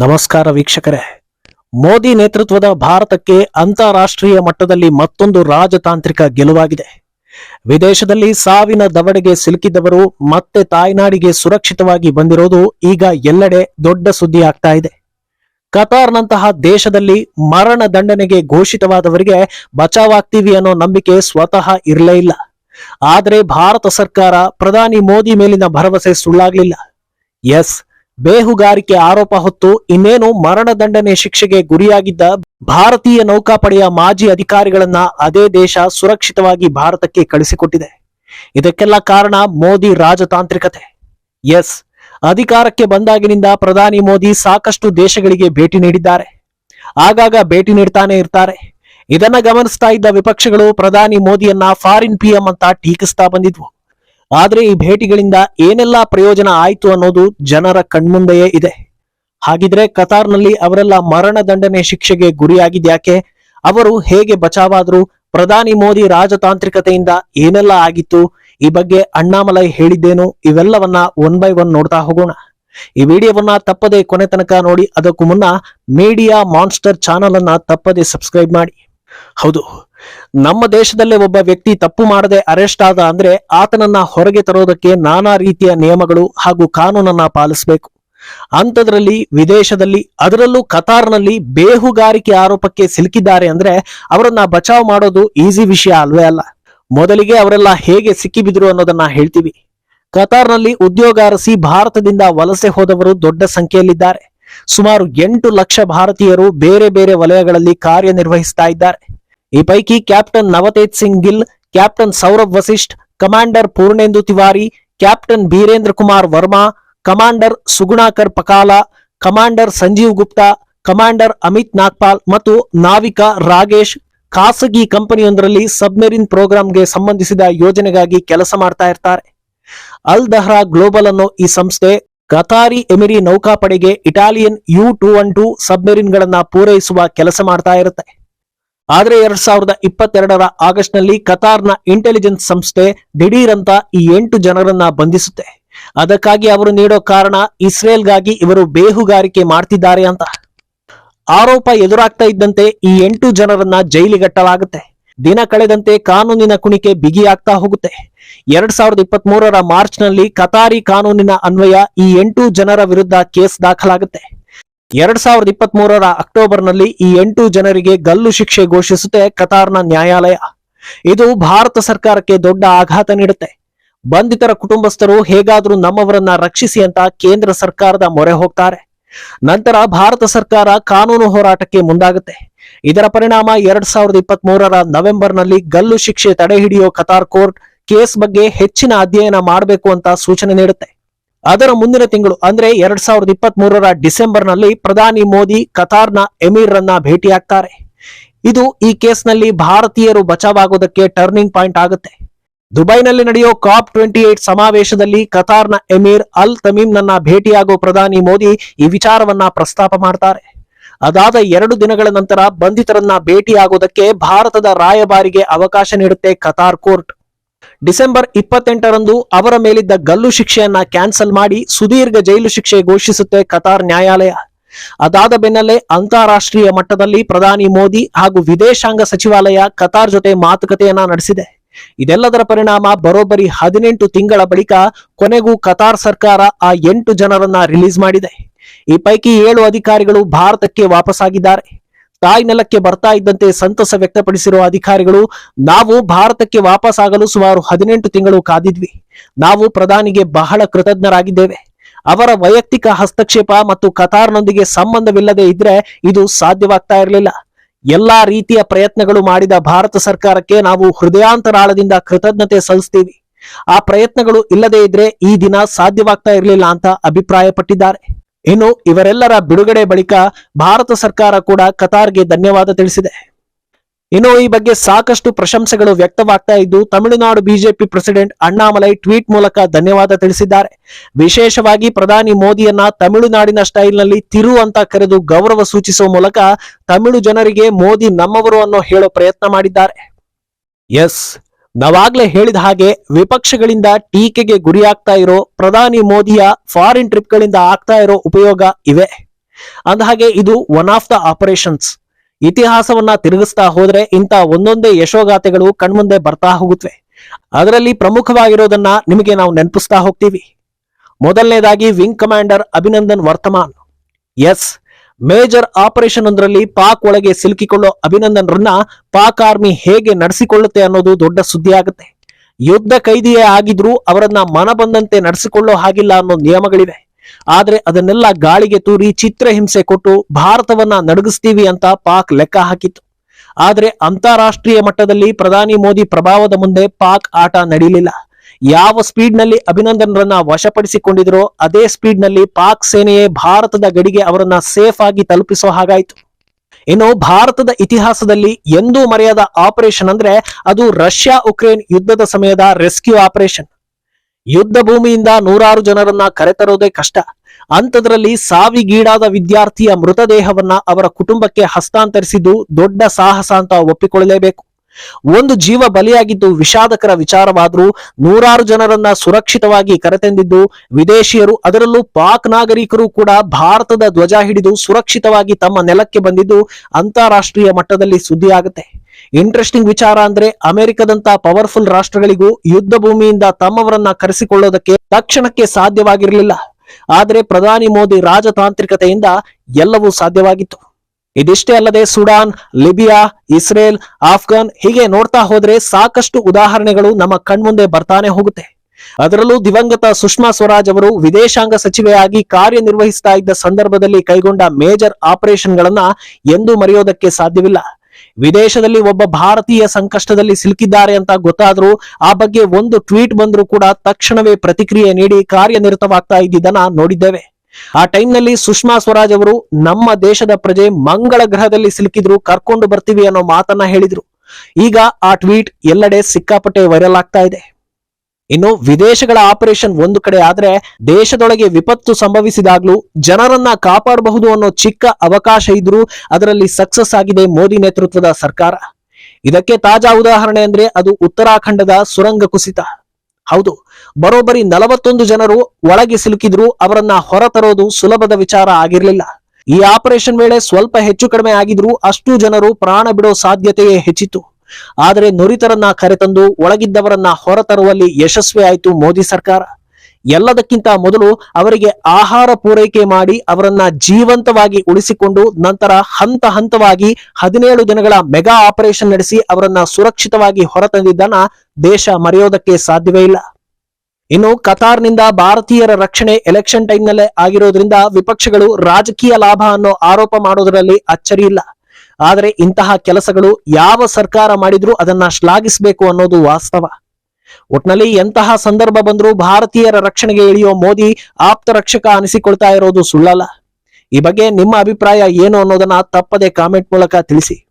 ನಮಸ್ಕಾರ ವೀಕ್ಷಕರೇ. ಮೋದಿ ನೇತೃತ್ವದ ಭಾರತಕ್ಕೆ ಅಂತಾರಾಷ್ಟ್ರೀಯ ಮಟ್ಟದಲ್ಲಿ ಮತ್ತೊಂದು ರಾಜತಾಂತ್ರಿಕ ಗೆಲುವಾಗಿದೆ. ವಿದೇಶದಲ್ಲಿ ಸಾವಿನ ದವಡೆಗೆ ಸಿಲುಕಿದ್ದವರು ಮತ್ತೆ ತಾಯ್ನಾಡಿಗೆ ಸುರಕ್ಷಿತವಾಗಿ ಬಂದಿರೋದು ಈಗ ಎಲ್ಲೆಡೆ ದೊಡ್ಡ ಸುದ್ದಿ ಆಗ್ತಾ ಇದೆ. ಕತಾರ್ನಂತಹ ದೇಶದಲ್ಲಿ ಮರಣ ದಂಡನೆಗೆ ಘೋಷಿತವಾದವರಿಗೆ ಬಚಾವಾಗ್ತೀವಿ ಅನ್ನೋ ನಂಬಿಕೆ ಸ್ವತಃ ಇರಲೇ ಇಲ್ಲ. ಆದರೆ ಭಾರತ ಸರ್ಕಾರ ಪ್ರಧಾನಿ ಮೋದಿ ಮೇಲಿನ ಭರವಸೆ ಸುಳ್ಳಾಗ್ಲಿಲ್ಲ. ಎಸ್ ಬೇಹುಗಾರಿಕೆ ಆರೋಪ ಹೊತ್ತು ಇನ್ನೇನು ಮರಣದಂಡನೆ ಶಿಕ್ಷೆಗೆ ಗುರಿಯಾಗಿದ್ದ ಭಾರತೀಯ ನೌಕಾಪಡೆಯ ಮಾಜಿ ಅಧಿಕಾರಿಗಳನ್ನ ಅದೇ ದೇಶ ಸುರಕ್ಷಿತವಾಗಿ ಭಾರತಕ್ಕೆ ಕಳಿಸಿಕೊಟ್ಟಿದೆ. ಇದಕ್ಕೆಲ್ಲ ಕಾರಣ ಮೋದಿ ರಾಜತಾಂತ್ರಿಕತೆ. ಎಸ್, ಅಧಿಕಾರಕ್ಕೆ ಬಂದಾಗಿನಿಂದ ಪ್ರಧಾನಿ ಮೋದಿ ಸಾಕಷ್ಟು ದೇಶಗಳಿಗೆ ಭೇಟಿ ನೀಡಿದ್ದಾರೆ. ಆಗಾಗ ಭೇಟಿ ನೀಡ್ತಾನೆ ಇರ್ತಾರೆ. ಇದನ್ನ ಗಮನಿಸ್ತಾ ಇದ್ದ ವಿಪಕ್ಷಗಳು ಪ್ರಧಾನಿ ಮೋದಿಯನ್ನ ಫಾರಿನ್ ಪಿಎಂ ಅಂತ ಟೀಕಿಸ್ತಾ ಬಂದಿದ್ವು. ಆದ್ರೆ ಈ ಭೇಟಿಗಳಿಂದ ಏನೆಲ್ಲಾ ಪ್ರಯೋಜನ ಆಯಿತು ಅನ್ನೋದು ಜನರ ಕಣ್ಮುಂದೆಯೇ ಇದೆ. ಹಾಗಿದ್ರೆ ಕತಾರ್ನಲ್ಲಿ ಅವರೆಲ್ಲ ಮರಣ ದಂಡನೆ ಶಿಕ್ಷೆಗೆ ಗುರಿಯಾಗಿದ್ಯಾಕೆ? ಅವರು ಹೇಗೆ ಬಚಾವಾದ್ರು? ಪ್ರಧಾನಿ ಮೋದಿ ರಾಜತಾಂತ್ರಿಕತೆಯಿಂದ ಏನೆಲ್ಲ ಆಗಿತ್ತು? ಈ ಬಗ್ಗೆ ಅಣ್ಣಾಮಲೈ ಹೇಳಿದ್ದೇನು? ಇವೆಲ್ಲವನ್ನ ಒನ್ ಬೈ ಒನ್ ನೋಡ್ತಾ ಹೋಗೋಣ. ಈ ವಿಡಿಯೋವನ್ನ ತಪ್ಪದೆ ಕೊನೆ ತನಕ ನೋಡಿ, ಅದಕ್ಕೂ ಮುನ್ನ ಮೀಡಿಯಾ ಮಾನ್ಸ್ಟರ್ ಚಾನಲ್ ಅನ್ನ ತಪ್ಪದೆ ಸಬ್ಸ್ಕ್ರೈಬ್ ಮಾಡಿ. ಹೌದು ನಮ್ಮ ದೇಶದಲ್ಲೇ ಒಬ್ಬ ವ್ಯಕ್ತಿ ತಪ್ಪು ಮಾಡದೆ ಅರೆಸ್ಟ್ ಆದ ಅಂದ್ರೆ ಆತನನ್ನ ಹೊರಗೆ ತರೋದಕ್ಕೆ ನಾನಾ ರೀತಿಯ ನಿಯಮಗಳು ಹಾಗೂ ಕಾನೂನನ್ನ ಪಾಲಿಸಬೇಕು. ಅಂಥದ್ರಲ್ಲಿ ವಿದೇಶದಲ್ಲಿ, ಅದರಲ್ಲೂ ಕತಾರ್ನಲ್ಲಿ ಬೇಹುಗಾರಿಕೆ ಆರೋಪಕ್ಕೆ ಸಿಲುಕಿದ್ದಾರೆ ಅಂದ್ರೆ ಅವರನ್ನ ಬಚಾವ್ ಮಾಡೋದು ಈಸಿ ವಿಷಯ ಅಲ್ವೇ ಅಲ್ಲ. ಮೊದಲಿಗೆ ಅವರೆಲ್ಲ ಹೇಗೆ ಸಿಕ್ಕಿಬಿದ್ರು ಅನ್ನೋದನ್ನ ಹೇಳ್ತೀವಿ. ಕತಾರ್ನಲ್ಲಿ ಉದ್ಯೋಗ ಅರಸಿ ಭಾರತದಿಂದ ವಲಸೆ ಹೋದವರು ದೊಡ್ಡ ಸಂಖ್ಯೆಯಲ್ಲಿದ್ದಾರೆ. ಸುಮಾರು ಎಂಟು ಲಕ್ಷ ಭಾರತೀಯರು ಬೇರೆ ಬೇರೆ ವಲಯಗಳಲ್ಲಿ ಕಾರ್ಯನಿರ್ವಹಿಸ್ತಾ ಇದ್ದಾರೆ. ಈ ಪೈಕಿ captain Navtej Singh Gill, captain Saurabh Vasisht, commander Purnendu Tiwari, captain Birendra Kumar Verma, commander Sugunakar Pakala, commander Sanjeev Gupta, commander Amit Nagpal ಮತ್ತು ನಾವಿಕ ರಾಗೇಶ್ ಖಾಸಗಿ ಕಂಪನಿಯೊಂದರಲ್ಲಿ ಸಬ್ಮೆರಿನ್ ಪ್ರೋಗ್ರಾಂಗೆ ಸಂಬಂಧಿಸಿದ ಯೋಜನೆಗಾಗಿ ಕೆಲಸ ಮಾಡ್ತಾ ಇರ್ತಾರೆ. ಅಲ್ ದಹ್ರಾ ಗ್ಲೋಬಲ್ ಅನ್ನೋ ಈ ಸಂಸ್ಥೆ Qatari Emiri ನೌಕಾಪಡೆಗೆ Italian U two one two submarine ಗಳನ್ನ ಪೂರೈಸುವ ಕೆಲಸ ಮಾಡ್ತಾ ಇರುತ್ತೆ. ಆದ್ರೆ ಎರಡ್ ಸಾವಿರದ ಇಪ್ಪತ್ತೆರಡರ ಆಗಸ್ಟ್ನಲ್ಲಿ ಕತಾರ್ನ ಇಂಟೆಲಿಜೆನ್ಸ್ ಸಂಸ್ಥೆ ದಿಢೀರಂತ ಈ ಎಂಟು ಜನರನ್ನ ಬಂಧಿಸುತ್ತೆ. ಅದಕ್ಕಾಗಿ ಅವರು ನೀಡೋ ಕಾರಣ ಇಸ್ರೇಲ್ಗಾಗಿ ಇವರು ಬೇಹುಗಾರಿಕೆ ಮಾಡ್ತಿದ್ದಾರೆ ಅಂತ. ಆರೋಪ ಎದುರಾಗ್ತಾ ಇದ್ದಂತೆ ಈ ಎಂಟು ಜನರನ್ನ ಜೈಲಿಗಟ್ಟಲಾಗುತ್ತೆ. ದಿನ ಕಳೆದಂತೆ ಕಾನೂನಿನ ಕುಣಿಕೆ ಬಿಗಿಯಾಗ್ತಾ ಹೋಗುತ್ತೆ. ಎರಡ್ ಸಾವಿರದ ಇಪ್ಪತ್ತ್ ಮೂರರ ಮಾರ್ಚ್ನಲ್ಲಿ ಕತಾರಿ ಕಾನೂನಿನ ಅನ್ವಯ ಈ ಎಂಟು ಜನರ ವಿರುದ್ಧ ಕೇಸ್ ದಾಖಲಾಗುತ್ತೆ. ಎರಡ್ ಸಾವಿರದ ಇಪ್ಪತ್ತ್ ಮೂರರ ಅಕ್ಟೋಬರ್ನಲ್ಲಿ ಈ ಎಂಟು ಜನರಿಗೆ ಗಲ್ಲು ಶಿಕ್ಷೆ ಘೋಷಿಸುತ್ತೆ ಕತಾರ್ನ ನ್ಯಾಯಾಲಯ. ಇದು ಭಾರತ ಸರ್ಕಾರಕ್ಕೆ ದೊಡ್ಡ ಆಘಾತ ನೀಡುತ್ತೆ. ಬಂಧಿತರ ಕುಟುಂಬಸ್ಥರು ಹೇಗಾದರೂ ನಮ್ಮವರನ್ನ ರಕ್ಷಿಸಿ ಅಂತ ಕೇಂದ್ರ ಸರ್ಕಾರದ ಮೊರೆ ಹೋಗ್ತಾರೆ. ನಂತರ ಭಾರತ ಸರ್ಕಾರ ಕಾನೂನು ಹೋರಾಟಕ್ಕೆ ಮುಂದಾಗುತ್ತೆ. ಇದರ ಪರಿಣಾಮ ಎರಡ್ ಸಾವಿರದ ಇಪ್ಪತ್ತ್ ಮೂರರ ನವೆಂಬರ್ನಲ್ಲಿ ಗಲ್ಲು ಶಿಕ್ಷೆ ತಡೆ ಹಿಡಿಯೋ ಕತಾರ್ ಕೋರ್ಟ್ ಕೇಸ್ ಬಗ್ಗೆ ಹೆಚ್ಚಿನ ಅಧ್ಯಯನ ಮಾಡಬೇಕು ಅಂತ ಸೂಚನೆ ನೀಡುತ್ತೆ. ಅದರ ಮುಂದಿನ ತಿಂಗಳು ಅಂದ್ರೆ ಎರಡ್ ಸಾವಿರದ ಇಪ್ಪತ್ತ್ ಮೂರರ ಡಿಸೆಂಬರ್ನಲ್ಲಿ ಪ್ರಧಾನಿ ಮೋದಿ ಕತಾರ್ನ ಎಮೀರ್ ರನ್ನ ಭೇಟಿಯಾಗ್ತಾರೆ. ಇದು ಈ ಕೇಸ್ನಲ್ಲಿ ಭಾರತೀಯರು ಬಚಾವಾಗೋದಕ್ಕೆ ಟರ್ನಿಂಗ್ ಪಾಯಿಂಟ್ ಆಗುತ್ತೆ. ದುಬೈನಲ್ಲಿ ನಡೆಯೋ ಕಾಪ್ ಟ್ವೆಂಟಿ ಏಟ್ ಸಮಾವೇಶದಲ್ಲಿ ಕತಾರ್ನ ಎಮೀರ್ ಅಲ್ ತಮೀಮ್ ನನ್ನ ಭೇಟಿಯಾಗೋ ಪ್ರಧಾನಿ ಮೋದಿ ಈ ವಿಚಾರವನ್ನ ಪ್ರಸ್ತಾಪ ಮಾಡ್ತಾರೆ. ಅದಾದ ಎರಡು ದಿನಗಳ ನಂತರ ಬಂಧಿತರನ್ನ ಭೇಟಿಯಾಗೋದಕ್ಕೆ ಭಾರತದ ರಾಯಭಾರಿಗೆ ಅವಕಾಶ ನೀಡುತ್ತೆ ಕತಾರ್ ಕೋರ್ಟ್. ಡಿಸೆಂಬರ್ ಇಪ್ಪತ್ತೆಂಟರಂದು ಅವರ ಮೇಲಿದ್ದ ಗಲ್ಲು ಶಿಕ್ಷೆಯನ್ನ ಕ್ಯಾನ್ಸಲ್ ಮಾಡಿ ಸುದೀರ್ಘ ಜೈಲು ಶಿಕ್ಷೆ ಘೋಷಿಸುತ್ತೆ ಕತಾರ್ ನ್ಯಾಯಾಲಯ. ಅದಾದ ಬೆನ್ನಲ್ಲೇ ಅಂತಾರಾಷ್ಟ್ರೀಯ ಮಟ್ಟದಲ್ಲಿ ಪ್ರಧಾನಿ ಮೋದಿ ಹಾಗೂ ವಿದೇಶಾಂಗ ಸಚಿವಾಲಯ ಕತಾರ್ ಜೊತೆ ಮಾತುಕತೆಯನ್ನ ನಡೆಸಿದೆ. ಇದೆಲ್ಲದರ ಪರಿಣಾಮ ಬರೋಬ್ಬರಿ ಹದಿನೆಂಟು ತಿಂಗಳ ಬಳಿಕ ಕೊನೆಗೂ ಕತಾರ್ ಸರ್ಕಾರ ಆ ಎಂಟು ಜನರನ್ನ ರಿಲೀಸ್ ಮಾಡಿದೆ. ಈ ಪೈಕಿ ಏಳು ಅಧಿಕಾರಿಗಳು ಭಾರತಕ್ಕೆ ವಾಪಸ್ಸಾಗಿದ್ದಾರೆ. ತಾಯಿ ನೆಲಕ್ಕೆ ಬರ್ತಾ ಇದ್ದಂತೆ ಸಂತಸ ವ್ಯಕ್ತಪಡಿಸಿರುವ ಅಧಿಕಾರಿಗಳು, ನಾವು ಭಾರತಕ್ಕೆ ವಾಪಸ್ ಆಗಲು ಸುಮಾರು ಹದಿನೆಂಟು ತಿಂಗಳು ಕಾದಿದ್ವಿ. ನಾವು ಪ್ರಧಾನಿಗೆ ಬಹಳ ಕೃತಜ್ಞರಾಗಿದ್ದೇವೆ. ಅವರ ವೈಯಕ್ತಿಕ ಹಸ್ತಕ್ಷೇಪ ಮತ್ತು ಕತಾರ್ನೊಂದಿಗೆ ಸಂಬಂಧವಿಲ್ಲದೆ ಇದ್ರೆ ಇದು ಸಾಧ್ಯವಾಗ್ತಾ ಇರಲಿಲ್ಲ. ಎಲ್ಲಾ ರೀತಿಯ ಪ್ರಯತ್ನಗಳು ಮಾಡಿದ ಭಾರತ ಸರ್ಕಾರಕ್ಕೆ ನಾವು ಹೃದಯಾಂತರಾಳದಿಂದ ಕೃತಜ್ಞತೆ ಸಲ್ಲಿಸ್ತೀವಿ. ಆ ಪ್ರಯತ್ನಗಳು ಇಲ್ಲದೆ ಇದ್ರೆ ಈ ದಿನ ಸಾಧ್ಯವಾಗ್ತಾ ಇರಲಿಲ್ಲ ಅಂತ ಅಭಿಪ್ರಾಯಪಟ್ಟಿದ್ದಾರೆ. ಇನ್ನು ಇವರೆಲ್ಲರ ಬಿಡುಗಡೆ ಬಳಿಕ ಭಾರತ ಸರ್ಕಾರ ಕೂಡ ಕತಾರ್ಗೆ ಧನ್ಯವಾದ ತಿಳಿಸಿದೆ. ಇನ್ನು ಈ ಬಗ್ಗೆ ಸಾಕಷ್ಟು ಪ್ರಶಂಸೆಗಳು ವ್ಯಕ್ತವಾಗ್ತಾ ಇದ್ದು Tamil Nadu BJP president Annamalai tweet ಮೂಲಕ ಧನ್ಯವಾದ ತಿಳಿಸಿದ್ದಾರೆ. ವಿಶೇಷವಾಗಿ ಪ್ರಧಾನಿ ಮೋದಿಯನ್ನ ತಮಿಳುನಾಡಿನ ಸ್ಟೈಲ್ನಲ್ಲಿ ತಿರು ಅಂತ ಕರೆದು ಗೌರವ ಸೂಚಿಸುವ ಮೂಲಕ ತಮಿಳು ಜನರಿಗೆ ಮೋದಿ ನಮ್ಮವರು ಅನ್ನೋ ಹೇಳೋ ಪ್ರಯತ್ನ ಮಾಡಿದ್ದಾರೆ. ಎಸ್ ನಾವಾಗ್ಲೇ ಹೇಳಿದ ಹಾಗೆ ವಿಪಕ್ಷಗಳಿಂದ ಟೀಕೆಗೆ ಗುರಿಯಾಗ್ತಾ ಇರೋ ಪ್ರಧಾನಿ ಮೋದಿಯ ಫಾರಿನ್ ಟ್ರಿಪ್ಗಳಿಂದ ಆಗ್ತಾ ಇರೋ ಉಪಯೋಗ ಇವೆ. ಅಂದಹಾಗೆ ಇದು ಒನ್ ಆಫ್ ದ ಆಪರೇಷನ್ಸ್ ಇತಿಹಾಸವನ್ನ ತಿರುಗಿಸ್ತಾ ಹೋದ್ರೆ ಇಂಥ ಒಂದೊಂದೇ ಯಶೋಗಾಥೆಗಳು ಕಣ್ಮುಂದೆ ಬರ್ತಾ ಹೋಗುತ್ತವೆ ಅದರಲ್ಲಿ ಪ್ರಮುಖವಾಗಿರೋದನ್ನ ನಿಮಗೆ ನಾವು ನೆನಪಿಸ್ತಾ ಹೋಗ್ತೀವಿ. ಮೊದಲನೇದಾಗಿ ವಿಂಗ್ ಕಮಾಂಡರ್ ಅಭಿನಂದನ್ ವರ್ತಮಾನ್. ಎಸ್ ಮೇಜರ್ ಆಪರೇಷನ್ ಒಂದರಲ್ಲಿ ಪಾಕ್ ಒಳಗೆ ಸಿಲುಕಿಕೊಳ್ಳೋ ಅಭಿನಂದನ್ರನ್ನ ಪಾಕ್ ಆರ್ಮಿ ಹೇಗೆ ನಡೆಸಿಕೊಳ್ಳುತ್ತೆ ಅನ್ನೋದು ದೊಡ್ಡ ಸುದ್ದಿ ಆಗುತ್ತೆ. ಯುದ್ಧ ಕೈದಿಯೇ ಆಗಿದ್ರೂ ಅವರನ್ನ ಮನ ಬಂದಂತೆ ನಡೆಸಿಕೊಳ್ಳೋ ಹಾಗಿಲ್ಲ ಅನ್ನೋ ನಿಯಮಗಳಿವೆ. ಆದ್ರೆ ಅದನ್ನೆಲ್ಲ ಗಾಳಿಗೆ ತೂರಿ ಚಿತ್ರಹಿಂಸೆ ಕೊಟ್ಟು ಭಾರತವನ್ನ ನಡಗಿಸ್ತೀವಿ ಅಂತ ಪಾಕ್ ಲೆಕ್ಕ ಹಾಕಿತ್ತು. ಆದ್ರೆ ಅಂತಾರಾಷ್ಟ್ರೀಯ ಮಟ್ಟದಲ್ಲಿ ಪ್ರಧಾನಿ ಮೋದಿ ಪ್ರಭಾವದ ಮುಂದೆ ಪಾಕ್ ಆಟ ನಡೀಲಿಲ್ಲ. ಯಾವ ಸ್ಪೀಡ್ನಲ್ಲಿ ಅಭಿನಂದನ್ರನ್ನ ವಶಪಡಿಸಿಕೊಂಡಿದ್ರೋ ಅದೇ ಸ್ಪೀಡ್ನಲ್ಲಿ ಪಾಕ್ ಸೇನೆಯೇ ಭಾರತದ ಗಡಿಗೆ ಅವರನ್ನ ಸೇಫ್ ಆಗಿ ತಲುಪಿಸೋ ಹಾಗಾಯ್ತು. ಇನ್ನು ಭಾರತದ ಇತಿಹಾಸದಲ್ಲಿ ಎಂದೂ ಮರೆಯದ ಆಪರೇಷನ್ ಅಂದ್ರೆ ಅದು ರಷ್ಯಾ ಉಕ್ರೇನ್ ಯುದ್ಧದ ಸಮಯದ ರೆಸ್ಕ್ಯೂ ಆಪರೇಷನ್. ಯುದ್ಧ ಭೂಮಿಯಿಂದ ನೂರಾರು ಜನರನ್ನ ಕರೆತರೋದೇ ಕಷ್ಟ. ಅಂಥದ್ರಲ್ಲಿ ಸಾವಿಗೀಡಾದ ವಿದ್ಯಾರ್ಥಿಯ ಮೃತದೇಹವನ್ನ ಅವರ ಕುಟುಂಬಕ್ಕೆ ಹಸ್ತಾಂತರಿಸಿದ್ದು ದೊಡ್ಡ ಸಾಹಸ ಅಂತ ಒಪ್ಪಿಕೊಳ್ಳಲೇಬೇಕು. ಒಂದು ಜೀವ ಬಲಿಯಾಗಿದ್ದು ವಿಷಾದಕರ ವಿಚಾರವಾದರೂ ನೂರಾರು ಜನರನ್ನ ಸುರಕ್ಷಿತವಾಗಿ ಕರೆತಂದಿದ್ದು ವಿದೇಶಿಯರು, ಅದರಲ್ಲೂ ಪಾಕ್ ನಾಗರಿಕರು ಕೂಡ ಭಾರತದ ಧ್ವಜ ಹಿಡಿದು ಸುರಕ್ಷಿತವಾಗಿ ತಮ್ಮ ನೆಲಕ್ಕೆ ಬಂದಿದ್ದು ಅಂತಾರಾಷ್ಟ್ರೀಯ ಮಟ್ಟದಲ್ಲಿ ಸುದ್ದಿಯಾಗುತ್ತೆ. ಇಂಟ್ರೆಸ್ಟಿಂಗ್ ವಿಚಾರ ಅಂದ್ರೆ ಅಮೆರಿಕದಂತ ಪವರ್ಫುಲ್ ರಾಷ್ಟ್ರಗಳಿಗೂ ಯುದ್ಧ ಭೂಮಿಯಿಂದ ತಮ್ಮವರನ್ನ ಕರೆಸಿಕೊಳ್ಳೋದಕ್ಕೆ ತಕ್ಷಣಕ್ಕೆ ಸಾಧ್ಯವಾಗಿರಲಿಲ್ಲ. ಆದರೆ ಪ್ರಧಾನಿ ಮೋದಿ ರಾಜತಾಂತ್ರಿಕತೆಯಿಂದ ಎಲ್ಲವೂ ಸಾಧ್ಯವಾಗಿತ್ತು. ಇದಿಷ್ಟೇ ಅಲ್ಲದೆ ಸುಡಾನ್, ಲಿಬಿಯಾ, ಇಸ್ರೇಲ್, ಆಫ್ಘಾನ್ ಹೀಗೆ ನೋಡ್ತಾ ಹೋದ್ರೆ ಸಾಕಷ್ಟು ಉದಾಹರಣೆಗಳು ನಮ್ಮ ಕಣ್ಮುಂದೆ ಬರ್ತಾನೆ ಹೋಗುತ್ತೆ. ಅದರಲ್ಲೂ ದಿವಂಗತ ಸುಷ್ಮಾ ಸ್ವರಾಜ್ ಅವರು ವಿದೇಶಾಂಗ ಸಚಿವೆಯಾಗಿ ಕಾರ್ಯನಿರ್ವಹಿಸ್ತಾ ಇದ್ದ ಸಂದರ್ಭದಲ್ಲಿ ಕೈಗೊಂಡ ಮೇಜರ್ ಆಪರೇಷನ್ಗಳನ್ನ ಎಂದೂ ಮರೆಯೋದಕ್ಕೆ ಸಾಧ್ಯವಿಲ್ಲ. ವಿದೇಶದಲ್ಲಿ ಒಬ್ಬ ಭಾರತೀಯ ಸಂಕಷ್ಟದಲ್ಲಿ ಸಿಲುಕಿದ್ದಾರೆ ಅಂತ ಗೊತ್ತಾದ್ರೂ ಆ ಬಗ್ಗೆ ಒಂದು ಟ್ವೀಟ್ ಬಂದರೂ ಕೂಡ ತಕ್ಷಣವೇ ಪ್ರತಿಕ್ರಿಯೆ ನೀಡಿ ಕಾರ್ಯನಿರತವಾಗ್ತಾ ಇದ್ದಿದ್ದನ್ನ ನೋಡಿದ್ದೇವೆ. ಆ ಟೈಮ್ನಲ್ಲಿ ಸುಷ್ಮಾ ಸ್ವರಾಜ್ ಅವರು, ನಮ್ಮ ದೇಶದ ಪ್ರಜೆ ಮಂಗಳ ಗ್ರಹದಲ್ಲಿ ಸಿಲುಕಿದ್ರು, ಕರ್ಕೊಂಡು ಬರ್ತೀವಿ ಅನ್ನೋ ಮಾತನ್ನ ಹೇಳಿದ್ರು. ಈಗ ಆ ಟ್ವೀಟ್ ಎಲ್ಲೆಡೆ ಸಿಕ್ಕಾಪಟ್ಟೆ ವೈರಲ್ ಆಗ್ತಾ ಇದೆ. ಇನ್ನು ವಿದೇಶಗಳ ಆಪರೇಷನ್ ಒಂದು ಕಡೆ ಆದ್ರೆ, ದೇಶದೊಳಗೆ ವಿಪತ್ತು ಸಂಭವಿಸಿದಾಗ್ಲೂ ಜನರನ್ನ ಕಾಪಾಡಬಹುದು ಅನ್ನೋ ಚಿಕ್ಕ ಅವಕಾಶ ಇದ್ರೂ ಅದರಲ್ಲಿ ಸಕ್ಸಸ್ ಆಗಿದೆ ಮೋದಿ ನೇತೃತ್ವದ ಸರ್ಕಾರ. ಇದಕ್ಕೆ ತಾಜಾ ಉದಾಹರಣೆ ಅಂದ್ರೆ ಅದು ಉತ್ತರಾಖಂಡದ ಸುರಂಗ ಕುಸಿತ. ಹೌದು. ಬರೋಬ್ಬರಿ ನಲವತ್ತೊಂದು ಜನರು ಒಳಗೆ ಸಿಲುಕಿದ್ರು, ಅವರನ್ನ ಹೊರತರೋದು ಸುಲಭದ ವಿಚಾರ ಆಗಿರಲಿಲ್ಲ. ಈ ಆಪರೇಷನ್ ವೇಳೆ ಸ್ವಲ್ಪ ಹೆಚ್ಚು ಕಡಿಮೆ ಆಗಿದ್ರೂ ಅಷ್ಟು ಜನರು ಪ್ರಾಣ ಬಿಡೋ ಸಾಧ್ಯತೆಯೇ ಹೆಚ್ಚಿತ್ತು. ಆದರೆ ನುರಿತರನ್ನ ಕರೆತಂದು ಒಳಗಿದ್ದವರನ್ನ ಹೊರತರುವಲ್ಲಿ ಯಶಸ್ವಿ ಆಯಿತು ಮೋದಿ ಸರ್ಕಾರ. ಎಲ್ಲದಕ್ಕಿಂತ ಮೊದಲು ಅವರಿಗೆ ಆಹಾರ ಪೂರೈಕೆ ಮಾಡಿ ಅವರನ್ನ ಜೀವಂತವಾಗಿ ಉಳಿಸಿಕೊಂಡು ನಂತರ ಹಂತ ಹಂತವಾಗಿ ಹದಿನೇಳು ದಿನಗಳ ಮೆಗಾ ಆಪರೇಷನ್ ನಡೆಸಿ ಅವರನ್ನ ಸುರಕ್ಷಿತವಾಗಿ ಹೊರತಂದಿದ್ದನ್ನ ದೇಶ ಮರೆಯೋದಕ್ಕೆ ಸಾಧ್ಯವೇ ಇಲ್ಲ. ಇನ್ನು ಕತಾರ್ನಿಂದ ಭಾರತೀಯರ ರಕ್ಷಣೆ ಎಲೆಕ್ಷನ್ ಟೈಮ್ನಲ್ಲೇ ಆಗಿರೋದ್ರಿಂದ ವಿಪಕ್ಷಗಳು ರಾಜಕೀಯ ಲಾಭ ಅನ್ನೋ ಆರೋಪ ಮಾಡೋದರಲ್ಲಿ ಅಚ್ಚರಿ ಇಲ್ಲ. ಆದರೆ ಇಂತಹ ಕೆಲಸಗಳು ಯಾವ ಸರ್ಕಾರ ಮಾಡಿದ್ರೂ ಅದನ್ನ ಶ್ಲಾಘಿಸಬೇಕು ಅನ್ನೋದು ವಾಸ್ತವ. ಒಟ್ನಲ್ಲಿ ಎಂತಹ ಸಂದರ್ಭ ಬಂದರೂ ಭಾರತೀಯರ ರಕ್ಷಣೆಗೆ ಇಳಿಯೋ ಮೋದಿ ಆಪ್ತ ರಕ್ಷಕ ಅನಿಸಿಕೊಳ್ತಾ ಇರೋದು ಸುಳ್ಳಲ್ಲ. ಈ ಬಗ್ಗೆ ನಿಮ್ಮ ಅಭಿಪ್ರಾಯ ಏನು ಅನ್ನೋದನ್ನ ತಪ್ಪದೆ ಕಾಮೆಂಟ್ ಮೂಲಕ ತಿಳಿಸಿ.